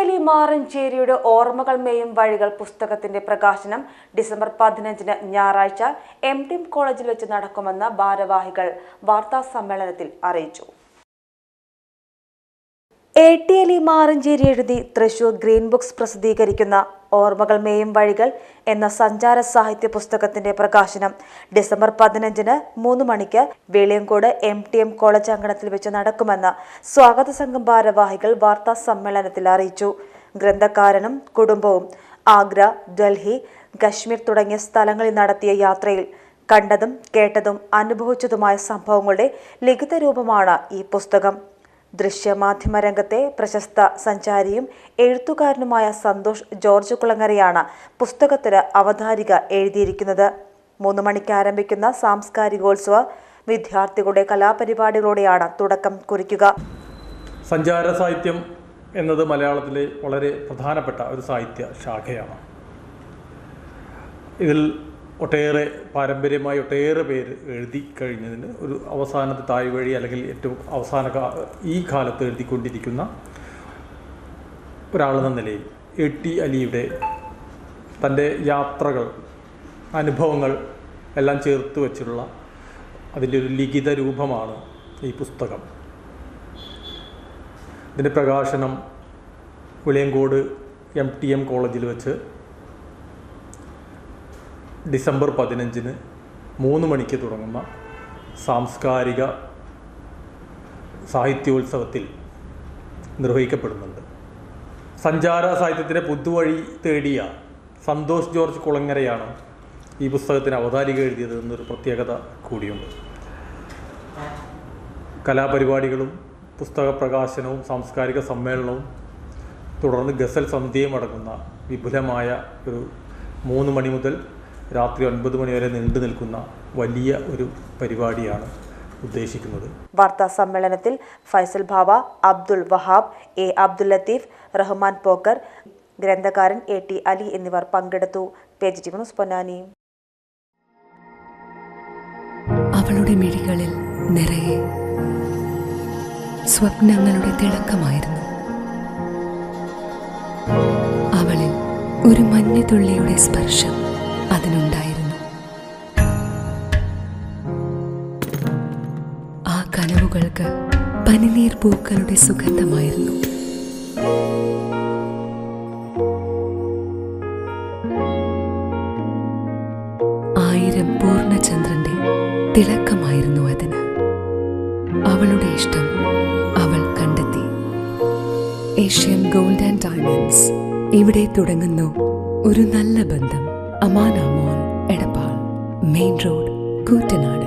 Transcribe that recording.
അലി മാറഞ്ചേരിയുടെ ഓർമ്മകൾ മേയും വഴികൾ പുസ്തകത്തിന്റെ പ്രകാശനം ഡിസംബർ പതിനഞ്ചിന് ഞായറാഴ്ച എം കോളേജിൽ വെച്ച് നടക്കുമെന്ന് ഭാരവാഹികൾ വാർത്താ സമ്മേളനത്തിൽ അറിയിച്ചു. എ ടി അലി മാറഞ്ചേരി എഴുതി തൃശൂർ ഗ്രീൻ ബുക്സ് പ്രസിദ്ധീകരിക്കുന്ന ഓർമ്മകൾ മേയും വഴികൾ എന്ന സഞ്ചാര സാഹിത്യ പുസ്തകത്തിന്റെ പ്രകാശനം ഡിസംബർ പതിനഞ്ചിന് മൂന്ന് മണിക്ക് Veliyankode M T M college അങ്കണത്തിൽ വെച്ച് നടക്കുമെന്ന് സ്വാഗത സംഘം ഭാരവാഹികൾ വാർത്താ സമ്മേളനത്തിൽ അറിയിച്ചു. ഗ്രന്ഥകാരനും കുടുംബവും ആഗ്ര ഡൽഹി കശ്മീർ തുടങ്ങിയ സ്ഥലങ്ങളിൽ നടത്തിയ യാത്രയിൽ കണ്ടതും കേട്ടതും അനുഭവിച്ചതുമായ സംഭവങ്ങളുടെ ലിഖിത രൂപമാണ് ഈ പുസ്തകം. ദൃശ്യമാധ്യമ രംഗത്തെ പ്രശസ്ത സഞ്ചാരിയും എഴുത്തുകാരനുമായ സന്തോഷ് ജോർജ് കുളങ്ങരയാണ് പുസ്തകത്തിന് അവതാരിക എഴുതിയിരിക്കുന്നത്. മൂന്ന് മണിക്ക് ആരംഭിക്കുന്ന സാംസ്കാരികോത്സവ വിദ്യാർത്ഥികളുടെ കലാപരിപാടികളോടെയാണ് തുടക്കം കുറിക്കുക. സഞ്ചാര സാഹിത്യം എന്നത് മലയാളത്തിലെ വളരെ പ്രധാനപ്പെട്ട ഒരു സാഹിത്യ ശാഖയാണ്. ഇതിൽ ഒട്ടേറെ പാരമ്പര്യമായി ഒട്ടേറെ പേര് എഴുതി കഴിഞ്ഞതിന് ഒരു അവസാനത്തെ തായ് വഴി അല്ലെങ്കിൽ ഏറ്റവും അവസാന ഈ കാലത്ത് എഴുതിക്കൊണ്ടിരിക്കുന്ന ഒരാളെന്ന നിലയിൽ എ ടി അലിയുടെ തന്റെ യാത്രകൾ അനുഭവങ്ങൾ എല്ലാം ചേർത്ത് വച്ചിട്ടുള്ള അതിന്റെ ഒരു ലിഖിത രൂപമാണ് ഈ പുസ്തകം. ഇതിന്റെ പ്രകാശനം വിളിയങ്കോട് എം ടി എം കോളേജിൽ വെച്ച് ഡിസംബർ പതിനഞ്ചിന് മൂന്ന് മണിക്ക് തുടങ്ങുന്ന സാംസ്കാരിക സാഹിത്യോത്സവത്തിൽ നിർവഹിക്കപ്പെടുന്നുണ്ട്. സഞ്ചാര സാഹിത്യത്തിന്റെ പുതുവഴി തേടിയ സന്തോഷ് ജോർജ് കുളങ്ങരയാണ് ഈ പുസ്തകത്തിന് അവതാരിക എഴുതിയത് എന്നൊരു പ്രത്യേകത കൂടിയുണ്ട്. കലാപരിപാടികളും പുസ്തക പ്രകാശനവും സാംസ്കാരിക സമ്മേളനവും തുടർന്ന് ഗസൽ സന്ധ്യയും അടങ്ങുന്ന വിപുലമായ ഒരു മൂന്ന് മണി മുതൽ രാത്രി ഒൻപത് മണിവരെ നീണ്ടു നിൽക്കുന്ന വലിയ ഒരു പരിപാടിയാണ് ഉദ്ദേശിക്കുന്നത്. വാർത്താ സമ്മേളനത്തിൽ ഫൈസൽ ഭാവ അബ്ദുൾ വഹാബ് എ അബ്ദുൽ ലത്തീഫ് റഹ്മാൻ പോക്കർ ഗ്രന്ഥകാരൻ എ ടി അലി എന്നിവർ പങ്കെടുത്തു. Page T Ponnani. അവളുടെ മിഴികളിൽ നിറയെ സ്വപ്നങ്ങളുടെ തിളക്കമായിരുന്നു. അവളിൽ ഒരു മഞ്ഞുതുള്ളിയുടെ സ്പർശം. അതിനുണ്ടായിരുന്നു. ആ കനവുകൾക്ക് പനിനീർ പൂക്കളുടെ സുഗന്ധമായിരുന്നു. ആയിരം പൂർണചന്ദ്രന്റെ തിളക്കമായിരുന്നു അതിന്. അവളുടെ ഇഷ്ടം അവൾ കണ്ടെത്തി. ഏഷ്യൻ ഗോൾഡ് ആൻഡ് ഡയമണ്ട്സ് ഇവിടെ തുടങ്ങുന്നു ഒരു നല്ല ബന്ധം. Aman Aman Edappal main road Koottanad.